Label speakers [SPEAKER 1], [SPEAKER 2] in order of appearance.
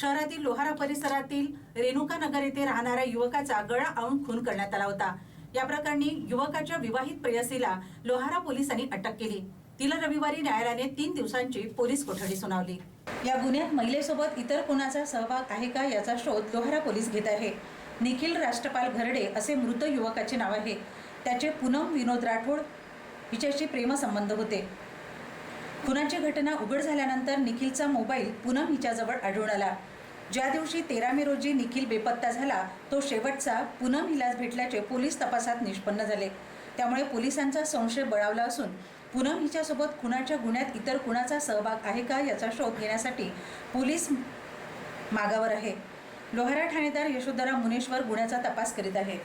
[SPEAKER 1] शहरातील लोहारा परिसरातील रेणुका नगर येथे राहणाऱ्या युवकाचा गळा आवळून खून करण्यात आला होता. या प्रकरणी युवकाच्या विवाहित प्रेयसीला लोहारा पोलिसांनी अटक केली. तिला रविवारी न्यायालयाने तीन दिवसांची पोलीस कोठडी सुनावली. या गुन्ह्यात महिलेसोबत इतर कोणाचा सहभाग आहे का याचा शोध लोहारा पोलीस घेत आहे. निखिल राष्ट्रपाल घरडे असे मृत युवकाचे नाव आहे. त्याचे पूनम विनोद राठोड हिच्याशी प्रेमसंबंध होते. खुनाची घटना उघड झाल्यानंतर निखिलचा मोबाईल पुनम हिच्याजवळ आढळून आला. ज्या दिवशी तेरा मे रोजी निखिल बेपत्ता झाला तो शेवटचा पूनम हिलाच भेटल्याचे पोलीस तपासात निष्पन्न झाले. त्यामुळे पोलिसांचा संशय बळावला असून पूनम हिच्यासोबत खुनाच्या गुन्ह्यात इतर कुणाचा सहभाग आहे का याचा शोध घेण्यासाठी पोलीस मागावर आहे. लोहारा ठाणेदार यशोधरा मुनेश्वर गुन्ह्याचा तपास करीत आहे.